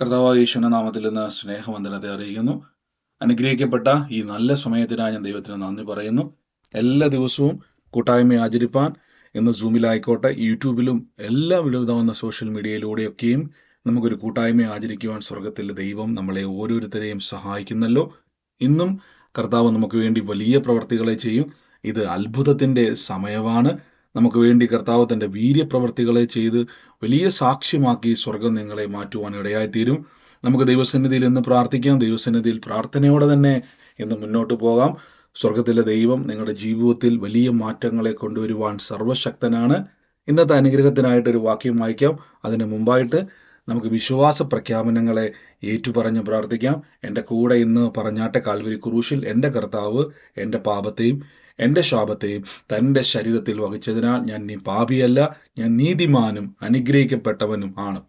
കർത്താവായ യേശുവിന്റെ നാമത്തിൽ നിന്ന് സ്നേഹവന്ദനത്തെ അറിയിക്കുന്നു. അനുഗ്രഹിക്കപ്പെട്ട ഈ നല്ല സമയത്തിനായി ഞാൻ ദൈവത്തിന് നന്ദി പറയുന്നു. എല്ലാ ദിവസവും കൂട്ടായ്മ ആചരിപ്പാൻ ഇന്ന് സൂമിലായിക്കോട്ടെ യൂട്യൂബിലും എല്ലാ വിധവന്ന സോഷ്യൽ മീഡിയയിലൂടെയൊക്കെയും നമുക്കൊരു കൂട്ടായ്മ ആചരിക്കുവാൻ സ്വർഗത്തിൽ ദൈവം നമ്മളെ ഓരോരുത്തരെയും സഹായിക്കുന്നല്ലോ. ഇന്നും കർത്താവ് നമുക്ക് വേണ്ടി വലിയ പ്രവർത്തികളെ ചെയ്യും. ഇത് അത്ഭുതത്തിന്റെ സമയമാണ്. നമുക്ക് വേണ്ടി കർത്താവ് തന്റെ വീര്യപ്രവർത്തികളെ ചെയ്ത് വലിയ സാക്ഷ്യമാക്കി സ്വർഗം നിങ്ങളെ മാറ്റുവാൻ ഇടയായിത്തീരും. നമുക്ക് ദൈവസന്നിധിയിൽ ഇന്ന് പ്രാർത്ഥിക്കാം. ദൈവസന്നിധിയിൽ പ്രാർത്ഥനയോടെ തന്നെ ഇന്ന് മുന്നോട്ട് പോകാം. സ്വർഗത്തിലെ ദൈവം നിങ്ങളുടെ ജീവിതത്തിൽ വലിയ മാറ്റങ്ങളെ കൊണ്ടുവരുവാൻ സർവശക്തനാണ് ഇന്നത്തെ അനുഗ്രഹത്തിനായിട്ട് ഒരു വാക്യം വായിക്കാം. അതിന് മുമ്പായിട്ട് നമുക്ക് വിശ്വാസ പ്രഖ്യാപനങ്ങളെ ഏറ്റുപറഞ്ഞ് പ്രാർത്ഥിക്കാം. എന്റെ കൂടെ ഇന്ന് പറഞ്ഞാട്ടെ കാൽവരി കുറൂശിൽ എന്റെ കർത്താവ് എന്റെ പാപത്തെയും എന്റെ ശാപത്തെയും തന്റെ ശരീരത്തിൽ വഹിച്ചതിനാൽ ഞാൻ നീ പാപിയല്ല ഞാൻ നീതിമാനും അനുഗ്രഹിക്കപ്പെട്ടവനും ആണ്.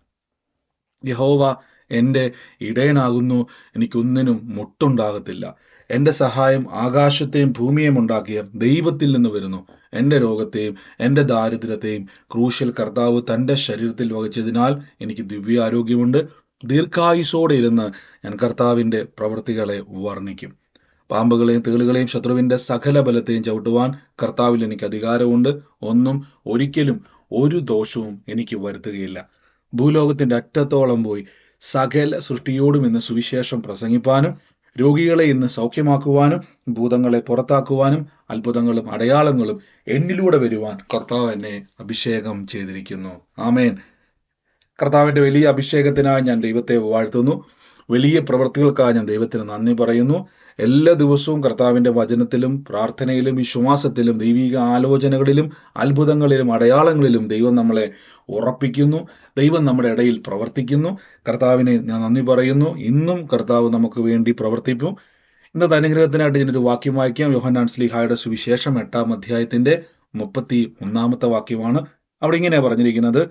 യഹോവ എന്റെ ഇടയനാകുന്നു എനിക്കൊന്നിനും മുട്ടുണ്ടാകത്തില്ല. എന്റെ സഹായം ആകാശത്തെയും ഭൂമിയെയും ഉണ്ടാക്കിയ ദൈവത്തിൽ നിന്ന് വരുന്നു. എന്റെ രോഗത്തെയും എന്റെ ദാരിദ്ര്യത്തെയും ക്രൂശൽ കർത്താവ് തന്റെ ശരീരത്തിൽ വഹിച്ചതിനാൽ എനിക്ക് ദിവ്യാരോഗ്യമുണ്ട്. ദീർഘായുസോടെ ഇരുന്ന് ഞാൻ കർത്താവിന്റെ പ്രവൃത്തികളെ വർണിക്കും. പാമ്പുകളെയും തേളുകളെയും ശത്രുവിന്റെ സകല ബലത്തെയും ചവിട്ടുവാൻ കർത്താവിൽ എനിക്ക് അധികാരമുണ്ട്. ഒന്നും ഒരിക്കലും ഒരു ദോഷവും എനിക്ക് വരുത്തുകയില്ല. ഭൂലോകത്തിന്റെ അറ്റത്തോളം പോയി സകല സൃഷ്ടിയോടും ഇന്ന് സുവിശേഷം പ്രസംഗിപ്പാനും രോഗികളെ ഇന്ന് സൗഖ്യമാക്കുവാനും ഭൂതങ്ങളെ പുറത്താക്കുവാനും അത്ഭുതങ്ങളും അടയാളങ്ങളും എന്നിലൂടെ വരുവാൻ കർത്താവ് എന്നെ അഭിഷേകം ചെയ്തിരിക്കുന്നു. ആമേൻ. കർത്താവിന്റെ വലിയ അഭിഷേകത്തിനായി ഞാൻ ദൈവത്തെ വാഴ്ത്തുന്നു. വലിയ പ്രവൃത്തികൾക്കായി ഞാൻ ദൈവത്തിന് നന്ദി പറയുന്നു. എല്ലാ ദിവസവും കർത്താവിന്റെ വചനത്തിലും പ്രാർത്ഥനയിലും വിശ്വാസത്തിലും ദൈവിക ആലോചനകളിലും അത്ഭുതങ്ങളിലും അടയാളങ്ങളിലും ദൈവം നമ്മളെ ഉറപ്പിക്കുന്നു. ദൈവം നമ്മുടെ ഇടയിൽ പ്രവർത്തിക്കുന്നു. കർത്താവിനെ ഞാൻ നന്ദി പറയുന്നു. ഇന്നും കർത്താവ് നമുക്ക് വേണ്ടി പ്രവർത്തിക്കും ഇന്നത്തെ അനുഗ്രഹത്തിനായിട്ട് ഞാനൊരു വാക്യം വായിക്കാം. യോഹനാൻ സ്ലിഹായുടെ സുവിശേഷം എട്ടാം അധ്യായത്തിന്റെ മുപ്പത്തി ഒന്നാമത്തെ വാക്യമാണ്. അവിടെ ഇങ്ങനെ പറഞ്ഞിരിക്കുന്നത്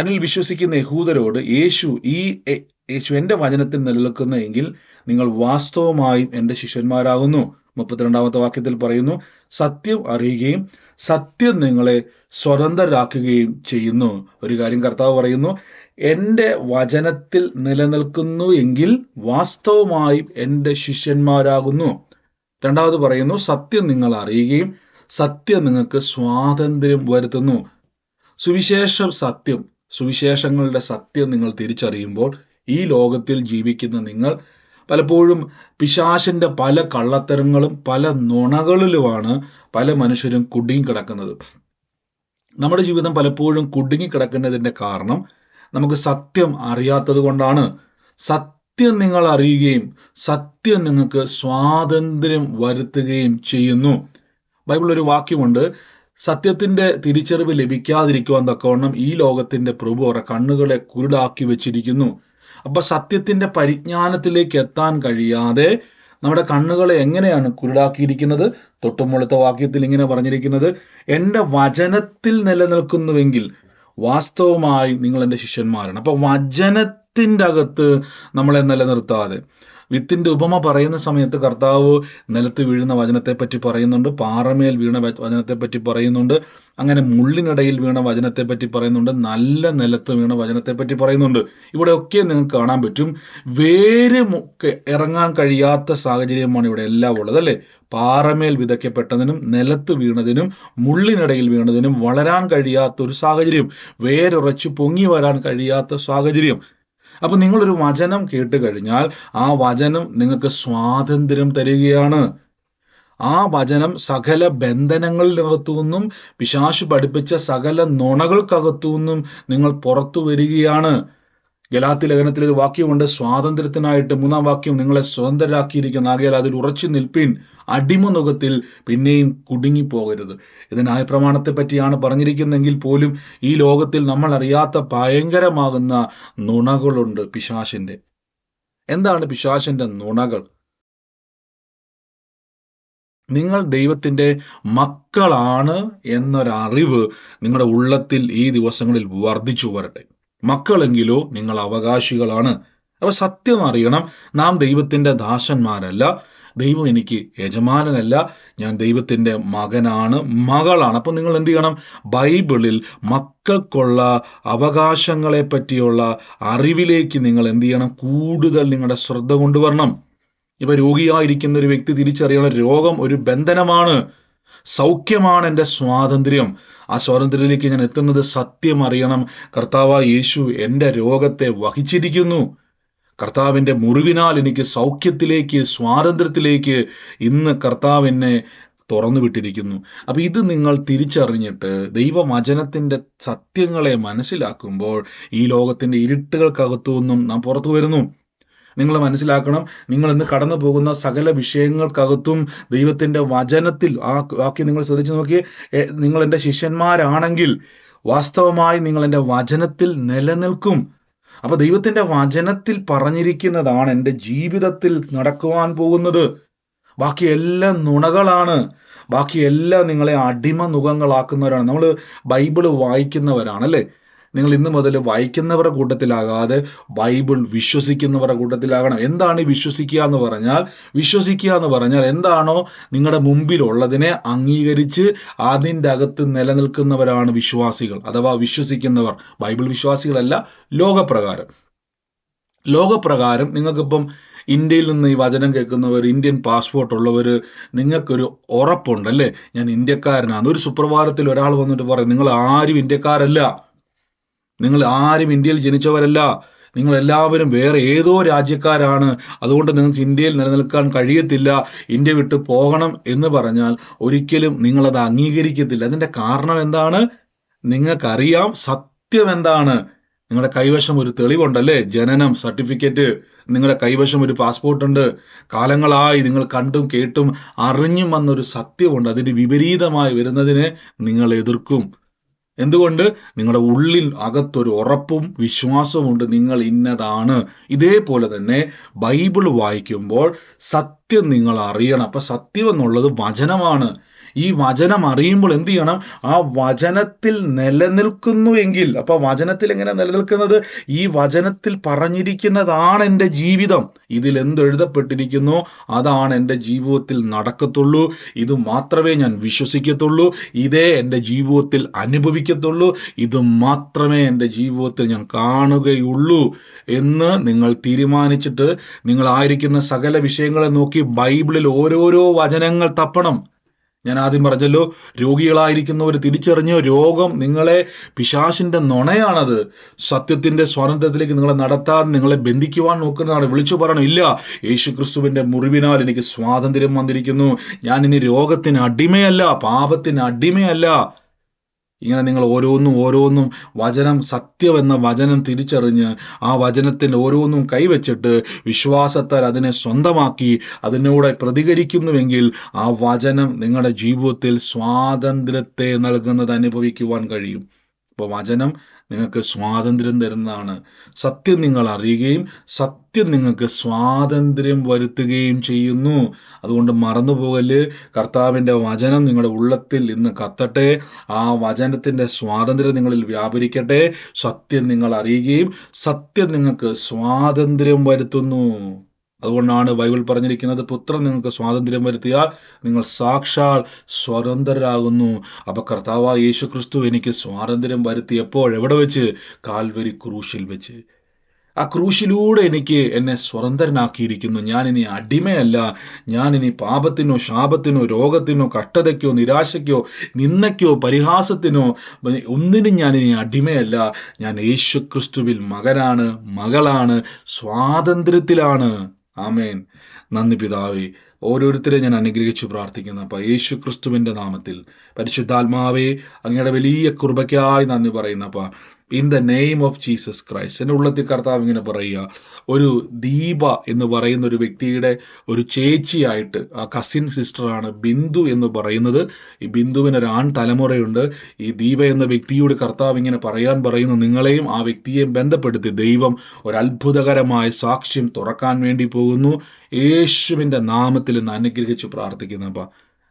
തന്നിൽ വിശ്വസിക്കുന്ന യഹൂദരോട് യേശു ഈ യേശു എന്റെ വചനത്തിൽ നിലനിൽക്കുന്ന എങ്കിൽ നിങ്ങൾ വാസ്തവമായും എന്റെ ശിഷ്യന്മാരാകുന്നു. മുപ്പത്തിരണ്ടാമത്തെ വാക്യത്തിൽ പറയുന്നു സത്യം അറിയുകയും സത്യം നിങ്ങളെ സ്വതന്ത്രരാക്കുകയും ചെയ്യുന്നു. ഒരു കാര്യം കർത്താവ് പറയുന്നു എന്റെ വചനത്തിൽ നിലനിൽക്കുന്നു എങ്കിൽ വാസ്തവമായും എന്റെ ശിഷ്യന്മാരാകുന്നു. രണ്ടാമത് പറയുന്നു സത്യം നിങ്ങൾ അറിയുകയും സത്യം നിങ്ങൾക്ക് സ്വാതന്ത്ര്യം വരുത്തുന്നു. സുവിശേഷം സത്യം സുവിശേഷങ്ങളുടെ സത്യം നിങ്ങൾ തിരിച്ചറിയുമ്പോൾ ഈ ലോകത്തിൽ ജീവിക്കുന്ന നിങ്ങൾ പലപ്പോഴും പിശാശിന്റെ പല കള്ളത്തരങ്ങളും പല നുണകളിലുമാണ് പല മനുഷ്യരും കുടുങ്ങിക്കിടക്കുന്നത് നമ്മുടെ ജീവിതം പലപ്പോഴും കുടുങ്ങിക്കിടക്കുന്നതിന്റെ കാരണം നമുക്ക് സത്യം അറിയാത്തത് കൊണ്ടാണ്. സത്യം നിങ്ങൾ അറിയുകയും സത്യം നിങ്ങൾക്ക് സ്വാതന്ത്ര്യം വരുത്തുകയും ചെയ്യുന്നു. ബൈബിൾ ഒരു വാക്യമുണ്ട് സത്യത്തിന്റെ തിരിച്ചറിവ് ലഭിക്കാതിരിക്കുവാൻ തക്കവണ്ണം ഈ ലോകത്തിന്റെ പ്രഭു അവരുടെ കണ്ണുകളെ കുരുടാക്കി വെച്ചിരിക്കുന്നു. അപ്പൊ സത്യത്തിന്റെ പരിജ്ഞാനത്തിലേക്ക് എത്താൻ കഴിയാതെ നമ്മുടെ കണ്ണുകളെ എങ്ങനെയാണ് കുരുടാക്കിയിരിക്കുന്നത്? തൊട്ടുമുളത്തെ വാക്യത്തിൽ ഇങ്ങനെ പറഞ്ഞിരിക്കുന്നത് എന്റെ വചനത്തിൽ നിലനിൽക്കുന്നുവെങ്കിൽ വാസ്തവമായി നിങ്ങൾ എന്റെ ശിഷ്യന്മാരാണ്. അപ്പൊ വചനത്തിന്റെ അകത്ത് നമ്മളെ നിലനിർത്താതെ വിത്തിന്റെ ഉപമ പറയുന്ന സമയത്ത് കർത്താവ് നിലത്ത് വീഴുന്ന വചനത്തെ പറ്റി പറയുന്നുണ്ട് പാറമേൽ വീണ വചനത്തെ പറ്റി പറയുന്നുണ്ട് അങ്ങനെ മുള്ളിനിടയിൽ വീണ വചനത്തെ പറ്റി പറയുന്നുണ്ട് നല്ല നിലത്ത് വീണ വചനത്തെ പറ്റി പറയുന്നുണ്ട്. ഇവിടെയൊക്കെ നിങ്ങൾക്ക് കാണാൻ പറ്റും വേര് ഇറങ്ങാൻ കഴിയാത്ത സാഹചര്യമാണ് ഇവിടെ എല്ലാം ഉള്ളത് അല്ലേ? പാറമേൽ വിതയ്ക്കപ്പെട്ടതിനും നിലത്ത് വീണതിനും മുള്ളിനിടയിൽ വീണതിനും വളരാൻ കഴിയാത്ത ഒരു സാഹചര്യം വേരുറച്ച് പൊങ്ങി വരാൻ കഴിയാത്ത സാഹചര്യം. അപ്പൊ നിങ്ങളൊരു വചനം കേട്ട് കഴിഞ്ഞാൽ ആ വചനം നിങ്ങൾക്ക് സ്വാതന്ത്ര്യം തരികയാണ്. ആ വചനം സകല ബന്ധനങ്ങളിനകത്തു നിന്നും പിശാശു പഠിപ്പിച്ച സകല നുണകൾക്കകത്തു നിന്നും നിങ്ങൾ പുറത്തു വരികയാണ്. ഗലാത്തി ലേഖനത്തിൽ ഒരു വാക്യമുണ്ട് സ്വാതന്ത്ര്യത്തിനായിട്ട് മൂന്നാം വാക്യം നിങ്ങളെ സ്വതന്ത്രരാക്കിയിരിക്കുന്ന. ആകയാൽ അതിൽ ഉറച്ചു നിൽപ്പിൻ അടിമനുഖത്തിൽ പിന്നെയും കുടുങ്ങിപ്പോകരുത്. ഇത് ന്യായപ്രമാണത്തെ പറ്റിയാണ് പറഞ്ഞിരിക്കുന്നെങ്കിൽ പോലും ഈ ലോകത്തിൽ നമ്മൾ അറിയാത്ത ഭയങ്കരമാകുന്ന നുണകളുണ്ട് പിശാശിന്റെ. എന്താണ് പിശാശിന്റെ നുണകൾ? നിങ്ങൾ ദൈവത്തിന്റെ മക്കളാണ് എന്നൊരറിവ് നിങ്ങളുടെ ഉള്ളത്തിൽ ഈ ദിവസങ്ങളിൽ വർദ്ധിച്ചു വരട്ടെ. മക്കളെങ്കിലോ നിങ്ങൾ അവകാശികളാണ്. അപ്പൊ സത്യം അറിയണം. നാം ദൈവത്തിന്റെ ദാസന്മാരല്ല. ദൈവം എനിക്ക് യജമാനനല്ല. ഞാൻ ദൈവത്തിന്റെ മകനാണ് മകളാണ്. അപ്പം നിങ്ങൾ എന്ത് ചെയ്യണം? ബൈബിളിൽ മക്കൾക്കുള്ള അവകാശങ്ങളെ പറ്റിയുള്ള അറിവിലേക്ക് നിങ്ങൾ എന്ത് ചെയ്യണം? കൂടുതൽ നിങ്ങളുടെ ശ്രദ്ധ കൊണ്ടുവരണം. ഇപ്പൊ രോഗിയായിരിക്കുന്ന ഒരു വ്യക്തി തിരിച്ചറിയണം. രോഗം ഒരു ബന്ധനമാണ്. സൗഖ്യമാണ് എന്റെ സ്വാതന്ത്ര്യം. ആ സ്വാതന്ത്ര്യത്തിലേക്ക് ഞാൻ എത്തുന്നത് സത്യം അറിയണം. കർത്താവ് യേശു എന്റെ രോഗത്തെ വഹിച്ചിരിക്കുന്നു. കർത്താവിന്റെ മുറിവിനാൽ എനിക്ക് സൗഖ്യത്തിലേക്ക് സ്വാതന്ത്ര്യത്തിലേക്ക് ഇന്ന് കർത്താവ് എന്നെ തുറന്നു വിട്ടിരിക്കുന്നു. അപ്പൊ ഇത് നിങ്ങൾ തിരിച്ചറിഞ്ഞിട്ട് ദൈവവചനത്തിന്റെ സത്യങ്ങളെ മനസ്സിലാക്കുമ്പോൾ ഈ ലോകത്തിന്റെ ഇരുട്ടുകൾക്കകത്തു നിന്നും നാം പുറത്തു വരുന്നു. നിങ്ങൾ മനസ്സിലാക്കണം നിങ്ങൾ ഇന്ന് കടന്നു പോകുന്ന സകല വിഷയങ്ങൾക്കകത്തും ദൈവത്തിന്റെ വചനത്തിൽ ആ വാക്യം നിങ്ങൾ ശ്രദ്ധിച്ചു നോക്കി നിങ്ങൾ എന്റെ ശിഷ്യന്മാരാണെങ്കിൽ വാസ്തവമായി നിങ്ങൾ എന്റെ വചനത്തിൽ നിലനിൽക്കും. അപ്പൊ ദൈവത്തിന്റെ വചനത്തിൽ പറഞ്ഞിരിക്കുന്നതാണ് എന്റെ ജീവിതത്തിൽ നടക്കുവാൻ പോകുന്നത്. ബാക്കി എല്ലാം നുണകളാണ്. ബാക്കി എല്ലാം നിങ്ങളെ അടിമ നുഖങ്ങളാക്കുന്നവരാണ്. നമ്മൾ ബൈബിൾ വായിക്കുന്നവരാണ് അല്ലേ? നിങ്ങൾ ഇന്ന് മുതൽ വായിക്കുന്നവരുടെ കൂട്ടത്തിലാകാതെ ബൈബിൾ വിശ്വസിക്കുന്നവരുടെ കൂട്ടത്തിലാകണം. എന്താണ് വിശ്വസിക്കുക എന്ന് പറഞ്ഞാൽ വിശ്വസിക്കുക എന്ന് പറഞ്ഞാൽ എന്താണോ നിങ്ങളുടെ മുമ്പിലുള്ളതിനെ അംഗീകരിച്ച് അതിന്റെ അകത്ത് നിലനിൽക്കുന്നവരാണ് വിശ്വാസികൾ അഥവാ വിശ്വസിക്കുന്നവർ. ബൈബിൾ വിശ്വാസികളല്ല ലോകപ്രകാരം. ലോകപ്രകാരം നിങ്ങൾക്കിപ്പം ഇന്ത്യയിൽ നിന്ന് ഈ വചനം കേൾക്കുന്നവർ ഇന്ത്യൻ പാസ്പോർട്ട് ഉള്ളവർ നിങ്ങൾക്കൊരു ഉറപ്പുണ്ട് അല്ലേ ഞാൻ ഇന്ത്യക്കാരനാണ്. ഒരു സുപ്രഭാതത്തിൽ ഒരാൾ വന്നിട്ട് പറയും നിങ്ങൾ ആരും ഇന്ത്യക്കാരല്ല. നിങ്ങൾ ആരും ഇന്ത്യയിൽ ജനിച്ചവരല്ല. നിങ്ങൾ എല്ലാവരും വേറെ ഏതോ രാജ്യക്കാരാണ്. അതുകൊണ്ട് നിങ്ങൾക്ക് ഇന്ത്യയിൽ നിലനിൽക്കാൻ കഴിയത്തില്ല. ഇന്ത്യ വിട്ട് പോകണം എന്ന് പറഞ്ഞാൽ ഒരിക്കലും നിങ്ങളത് അംഗീകരിക്കത്തില്ല. അതിന്റെ കാരണം എന്താണ്? നിങ്ങൾക്കറിയാം സത്യം എന്താണ്. നിങ്ങളുടെ കൈവശം ഒരു തെളിവുണ്ടല്ലേ? ജനനം സർട്ടിഫിക്കറ്റ്. നിങ്ങളുടെ കൈവശം ഒരു പാസ്പോർട്ട് ഉണ്ട് കാലങ്ങളായി നിങ്ങൾ കണ്ടും കേട്ടും അറിഞ്ഞും വന്നൊരു സത്യമുണ്ട്. അതിന് വിപരീതമായി വരുന്നതിനെ നിങ്ങൾ എതിർക്കും. എന്തുകൊണ്ട്? നിങ്ങളുടെ ഉള്ളിൽ അകത്തൊരു ഉറപ്പും വിശ്വാസവും ഉണ്ട്. നിങ്ങൾ ഇന്നതാണ്. ഇതേപോലെ തന്നെ ബൈബിൾ വായിക്കുമ്പോൾ സത്യം നിങ്ങൾ അറിയണം. അപ്പൊ സത്യം എന്നുള്ളത് വചനമാണ്. ഈ വചനം അറിയുമ്പോൾ എന്ത് ചെയ്യണം? ആ വചനത്തിൽ നിലനിൽക്കുന്നു എങ്കിൽ അപ്പൊ വചനത്തിൽ എങ്ങനെ നിലനിൽക്കുന്നത്? ഈ വചനത്തിൽ പറഞ്ഞിരിക്കുന്നതാണ് എന്റെ ജീവിതം. ഇതിൽ എന്തെഴുതപ്പെട്ടിരിക്കുന്നു അതാണ് എന്റെ ജീവിതത്തിൽ നടക്കത്തുള്ളൂ. ഇത് മാത്രമേ ഞാൻ വിശ്വസിക്കത്തുള്ളൂ. ഇതേ എന്റെ ജീവിതത്തിൽ അനുഭവിക്കത്തുള്ളൂ. ഇത് മാത്രമേ എന്റെ ജീവിതത്തിൽ ഞാൻ കാണുകയുള്ളൂ എന്ന് നിങ്ങൾ തീരുമാനിച്ചിട്ട് നിങ്ങളായിരിക്കുന്ന സകല വിഷയങ്ങളെ നോക്കി ബൈബിളിൽ ഓരോരോ വചനങ്ങൾ തപ്പണം. ഞാൻ ആദ്യം പറഞ്ഞല്ലോ രോഗികളായിരിക്കുന്നവർ തിരിച്ചറിഞ്ഞു രോഗം നിങ്ങളെ പിശാശിന്റെ നുണയാണത്. സത്യത്തിന്റെ സ്വാതന്ത്ര്യത്തിലേക്ക് നിങ്ങളെ നടത്താൻ നിങ്ങളെ ബന്ധിക്കുവാൻ നോക്കുന്നതാണ്. വിളിച്ചു പറയണം ഇല്ല യേശു ക്രിസ്തുവിന്റെ മുറിവിനാൽ എനിക്ക് സ്വാതന്ത്ര്യം വന്നിരിക്കുന്നു. ഞാൻ ഇനി രോഗത്തിന് അടിമയല്ല പാപത്തിന് അടിമയല്ല. ഇങ്ങനെ നിങ്ങൾ ഓരോന്നും ഓരോന്നും വചനം സത്യം എന്ന വചനം തിരിച്ചറിഞ്ഞ് ആ വചനത്തിൽ ഓരോന്നും കൈവച്ചിട്ട് വിശ്വാസത്താൽ അതിനെ സ്വന്തമാക്കി അതിനോട് പ്രതികരിക്കുന്നുവെങ്കിൽ ആ വചനം നിങ്ങളുടെ ജീവിതത്തിൽ സ്വാതന്ത്ര്യത്തെ നൽകുന്നത് അനുഭവിക്കുവാൻ കഴിയും. അപ്പോൾ വചനം നിങ്ങൾക്ക് സ്വാതന്ത്ര്യം തരുന്നതാണ്. സത്യം നിങ്ങൾ അറിയുകയും സത്യം നിങ്ങൾക്ക് സ്വാതന്ത്ര്യം വരുത്തുകയും ചെയ്യുന്നു. അതുകൊണ്ട് മറന്നുപോകൽ കർത്താവിന്റെ വചനം നിങ്ങളുടെ ഉള്ളത്തിൽ ഇന്ന് കത്തട്ടെ. ആ വചനത്തിന്റെ സ്വാതന്ത്ര്യം നിങ്ങളിൽ വ്യാപരിക്കട്ടെ. സത്യം നിങ്ങൾ അറിയുകയും സത്യം നിങ്ങൾക്ക് സ്വാതന്ത്ര്യം വരുത്തുന്നു. അതുകൊണ്ടാണ് ബൈബിൾ പറഞ്ഞിരിക്കുന്നത് പുത്രൻ നിങ്ങൾക്ക് സ്വാതന്ത്ര്യം വരുത്തിയാൽ നിങ്ങൾ സാക്ഷാൽ സ്വതന്ത്രരാകുന്നു. അപ്പോൾ കർത്താവ് യേശു ക്രിസ്തു എനിക്ക് സ്വാതന്ത്ര്യം വരുത്തിയപ്പോൾ എവിടെ വെച്ച്? കാൽവരി ക്രൂശിൽ വെച്ച്. ആ ക്രൂശിലൂടെ എനിക്ക് എന്നെ സ്വതന്ത്രനാക്കിയിരിക്കുന്നു. ഞാൻ ഇനി അടിമയല്ല. ഞാൻ ഇനി പാപത്തിനോ ശാപത്തിനോ രോഗത്തിനോ കഷ്ടതയ്ക്കോ നിരാശയ്ക്കോ നിന്നയ്ക്കോ പരിഹാസത്തിനോ ഒന്നിനും ഞാൻ ഇനി അടിമയല്ല. ഞാൻ യേശു ക്രിസ്തുവിൽ മകനാണ് മകളാണ് സ്വാതന്ത്ര്യത്തിലാണ്. ആമേൻ. നന്ദി പിതാവേ. ഓരോരുത്തരെ ഞാൻ അനുഗ്രഹിച്ചു പ്രാർത്ഥിക്കുന്നു അപ്പൊ. യേശു ക്രിസ്തുവിന്റെ നാമത്തിൽ പരിശുദ്ധാത്മാവേ അങ്ങയുടെ വലിയ കൃപയ്ക്കായി നന്ദി പറയുന്നപ്പ in the name of Jesus Christ എന്റെ ഉള്ളത്തിൽ കർത്താവ് ഇങ്ങനെ പറയുക. ഒരു ദീപ എന്ന് പറയുന്ന ഒരു വ്യക്തിയുടെ ഒരു ചേച്ചിയായിട്ട് ആ കസിൻ സിസ്റ്ററാണ് ബിന്ദു എന്ന് പറയുന്നത്. ഈ ബിന്ദുവിന് ഒരു ആൺ തലമുറയുണ്ട് ഈ ദീപ എന്ന വ്യക്തിയോട് കർത്താവ് ഇങ്ങനെ പറയാൻ പറയുന്നു നിങ്ങളെയും ആ വ്യക്തിയെയും ബന്ധപ്പെടുത്തി ദൈവം ഒരു അത്ഭുതകരമായ സാക്ഷ്യം തുറക്കാൻ വേണ്ടി പോകുന്നു. യേശുവിന്റെ നാമത്തിൽ ഇന്ന് അനുഗ്രഹിച്ചു പ്രാർത്ഥിക്കുന്നപ്പ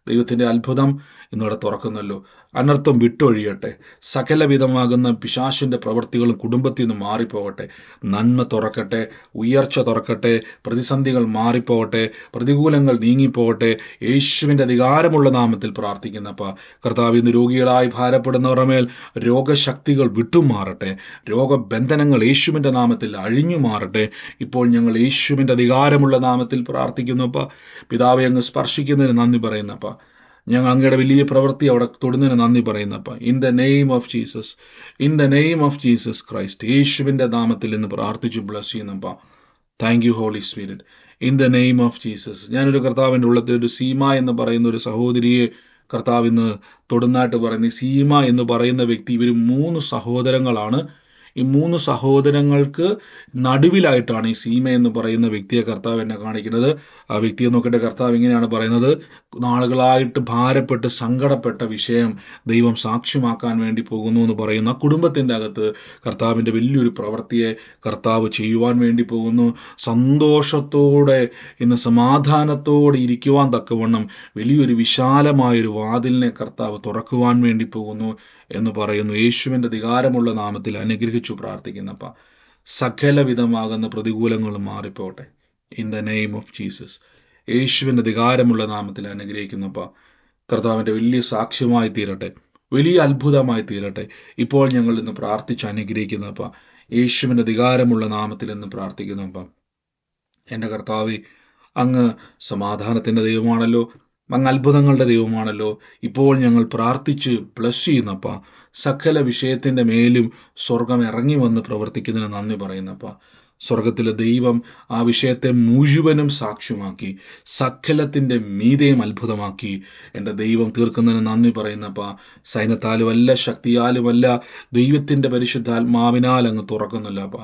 ദൈവത്തിന്റെ അത്ഭുതം ഇന്നിവിടെ തുറക്കുന്നല്ലോ. അനർത്ഥം വിട്ടൊഴിയട്ടെ. സകലവിധമാകുന്ന പിശാശിന്റെ പ്രവൃത്തികളും കുടുംബത്തിൽ നിന്ന് മാറിപ്പോകട്ടെ. നന്മ തുറക്കട്ടെ ഉയർച്ച തുറക്കട്ടെ പ്രതിസന്ധികൾ മാറിപ്പോകട്ടെ പ്രതികൂലങ്ങൾ നീങ്ങിപ്പോകട്ടെ. യേശുവിന്റെ അധികാരമുള്ള നാമത്തിൽ പ്രാർത്ഥിക്കുന്നപ്പ. കർത്താവ് ഇന്ന് രോഗികളായി ഭാരപ്പെടുന്നവരുടെ മേൽ രോഗശക്തികൾ വിട്ടുമാറട്ടെ. രോഗബന്ധനങ്ങൾ യേശുവിന്റെ നാമത്തിൽ അഴിഞ്ഞു മാറട്ടെ ഇപ്പോൾ ഞങ്ങൾ യേശുവിന്റെ അധികാരമുള്ള നാമത്തിൽ പ്രാർത്ഥിക്കുന്നപ്പ. പിതാവെ അങ്ങ് സ്പർശിക്കുന്നതിന് നന്ദി പറയുന്നപ്പ. ഞങ്ങൾ അങ്ങയുടെ വലിയ പ്രവൃത്തി അവിടെ തൊടുന്നതിന് നന്ദി പറയുന്നപ്പ. In the name of Jesus in the name of Jesus Christ യേശുവിന്റെ നാമത്തിൽ നിന്ന് പ്രാർത്ഥിച്ചു bless ചെയ്യുന്നപ്പ. Thank you Holy Spirit in the name of Jesus ഞാനൊരു കർത്താവിന്റെ ഉള്ളത്തിൽ ഒരു സീമ എന്ന് പറയുന്ന ഒരു സഹോദരിയെ കർത്താവ് ഇന്ന് തൊടുന്നായിട്ട് പറയുന്ന. സീമ എന്ന് പറയുന്ന വ്യക്തി ഇവർ മൂന്ന് സഹോദരങ്ങളാണ്. ഈ മൂന്ന് സഹോദരങ്ങൾക്ക് നടുവിലായിട്ടാണ് ഈ സീമ എന്ന് പറയുന്ന വ്യക്തിയെ കർത്താവ് എന്നെ കാണിക്കുന്നത്. ആ വ്യക്തിയെ നോക്കിയിട്ട് കർത്താവ് ഇങ്ങനെയാണ് പറയുന്നത്. നാളുകളായിട്ട് ഭാരപ്പെട്ട് സങ്കടപ്പെട്ട വിഷയം ദൈവം സാക്ഷ്യമാക്കാൻ വേണ്ടി പോകുന്നു എന്ന് പറയുന്ന. കുടുംബത്തിന്റെ അകത്ത് കർത്താവിന്റെ വലിയൊരു പ്രവൃത്തിയെ കർത്താവ് ചെയ്യുവാൻ വേണ്ടി പോകുന്നു. സന്തോഷത്തോടെ ഇന്ന് സമാധാനത്തോടെ ഇരിക്കുവാൻ തക്കവണ്ണം വലിയൊരു വിശാലമായൊരു വാതിലിനെ കർത്താവ് തുറക്കുവാൻ വേണ്ടി പോകുന്നു എന്ന് പറയുന്നു. യേശുവിന്റെ അധികാരമുള്ള നാമത്തിൽ അനുഗ്രഹിച്ചു പ്രാർത്ഥിക്കുന്നപ്പ സകലവിധമാകുന്ന പ്രതികൂലങ്ങളും മാറിപ്പോട്ടെ in the name of Jesus യേശുവിന്റെ അധികാരമുള്ള നാമത്തിൽ അനുഗ്രഹിക്കുന്നപ്പ കർത്താവിന്റെ വലിയ സാക്ഷ്യമായി തീരട്ടെ. വലിയ അത്ഭുതമായി തീരട്ടെ. ഇപ്പോൾ ഞങ്ങൾ ഇന്ന് പ്രാർത്ഥിച്ച് അനുഗ്രഹിക്കുന്നപ്പ യേശുവിന്റെ അധികാരമുള്ള നാമത്തിൽ ഇന്ന് പ്രാർത്ഥിക്കുന്നപ്പ എന്റെ കർത്താവെ അങ്ങ് സമാധാനത്തിന്റെ ദൈവമാണല്ലോ. അങ്ങ് അത്ഭുതങ്ങളുടെ ദൈവമാണല്ലോ. ഇപ്പോൾ ഞങ്ങൾ പ്രാർത്ഥിച്ച് പ്ലസ് ചെയ്യുന്നപ്പ. സകല വിഷയത്തിന്റെ മേലും സ്വർഗം ഇറങ്ങി വന്ന് പ്രവർത്തിക്കുന്നതിന് നന്ദി പറയുന്നപ്പ. സ്വർഗത്തിലെ ദൈവം ആ വിഷയത്തെ മുഴുവനും സാക്ഷ്യമാക്കി സകലത്തിന്റെ മീതയും അത്ഭുതമാക്കി. എന്റെ ദൈവം തീർക്കുന്നതിന് നന്ദി പറയുന്നപ്പ. സൈന്യത്താലുമല്ല ശക്തിയാലുമല്ല ദൈവത്തിന്റെ പരിശുദ്ധാത്മാവിനാൽ അങ്ങ് തുറക്കുന്നില്ലപ്പ.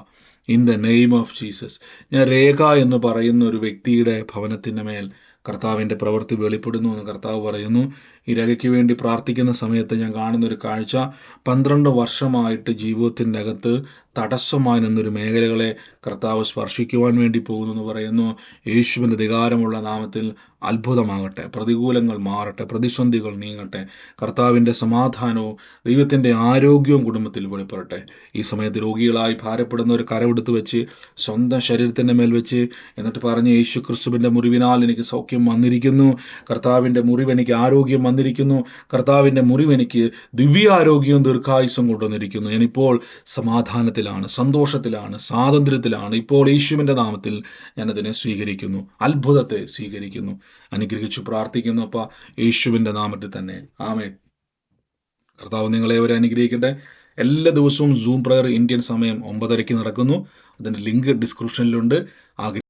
In the name of Jesus ഞാൻ രേഖ എന്ന് പറയുന്ന ഒരു വ്യക്തിയുടെ ഭവനത്തിന്റെ മേൽ കർത്താവിന്റെ പ്രവൃത്തി വെളിപ്പെടുന്നു എന്ന് കർത്താവ് പറയുന്നു. ഈ രേഖയ്ക്ക് വേണ്ടി പ്രാർത്ഥിക്കുന്ന സമയത്ത് ഞാൻ കാണുന്ന ഒരു കാഴ്ച. പന്ത്രണ്ട് വർഷമായിട്ട് ജീവിതത്തിന്റെ അകത്ത് തടസ്സമായി നിന്നൊരു മേഖലകളെ കർത്താവ് സ്പർശിക്കുവാൻ വേണ്ടി പോകുന്നു എന്ന് പറയുന്നു. യേശുവിന്റെ അധികാരമുള്ള നാമത്തിൽ അത്ഭുതമാകട്ടെ പ്രതികൂലങ്ങൾ മാറട്ടെ പ്രതിസന്ധികൾ നീങ്ങട്ടെ. കർത്താവിന്റെ സമാധാനവും ദൈവത്തിന്റെ ആരോഗ്യവും കുടുംബത്തിൽ വെളിപ്പെടട്ടെ. ഈ സമയത്ത് രോഗികളായി ഭാരപ്പെടുന്ന ഒരു കരവെടുത്ത് വെച്ച് സ്വന്തം ശരീരത്തിന്റെ മേൽ വെച്ച് എന്നിട്ട് പറഞ്ഞ് യേശു ക്രിസ്തുവിന്റെ മുറിവിനാൽ എനിക്ക് സൗഖ്യം വന്നിരിക്കുന്നു. കർത്താവിന്റെ മുറിവ് എനിക്ക് ആരോഗ്യം വന്നിരിക്കുന്നു. കർത്താവിന്റെ മുറിവ് എനിക്ക് ദിവ്യാരോഗ്യവും ദീർഘായുസം കൊണ്ടുവന്നിരിക്കുന്നു. ഞാനിപ്പോൾ സമാധാനത്തിലാണ് സന്തോഷത്തിലാണ് സ്വാതന്ത്ര്യത്തിലാണ്. ഇപ്പോൾ യേശുവിന്റെ നാമത്തിൽ ഞാനതിനെ സ്വീകരിക്കുന്നു അത്ഭുതത്തെ സ്വീകരിക്കുന്നു അനുഗ്രഹിച്ചു പ്രാർത്ഥിക്കുന്നു അപ്പ യേശുവിന്റെ നാമത്തിൽ തന്നെ. ആമേ കർത്താവ് നിങ്ങളെ അവരെ അനുഗ്രഹിക്കട്ടെ. എല്ലാ ദിവസവും സൂം പ്രയർ ഇന്ത്യൻ സമയം ഒമ്പതരയ്ക്ക് നടക്കുന്നു. അതിന്റെ ലിങ്ക് ഡിസ്ക്രിപ്ഷനിലുണ്ട്. ആഗ്രഹം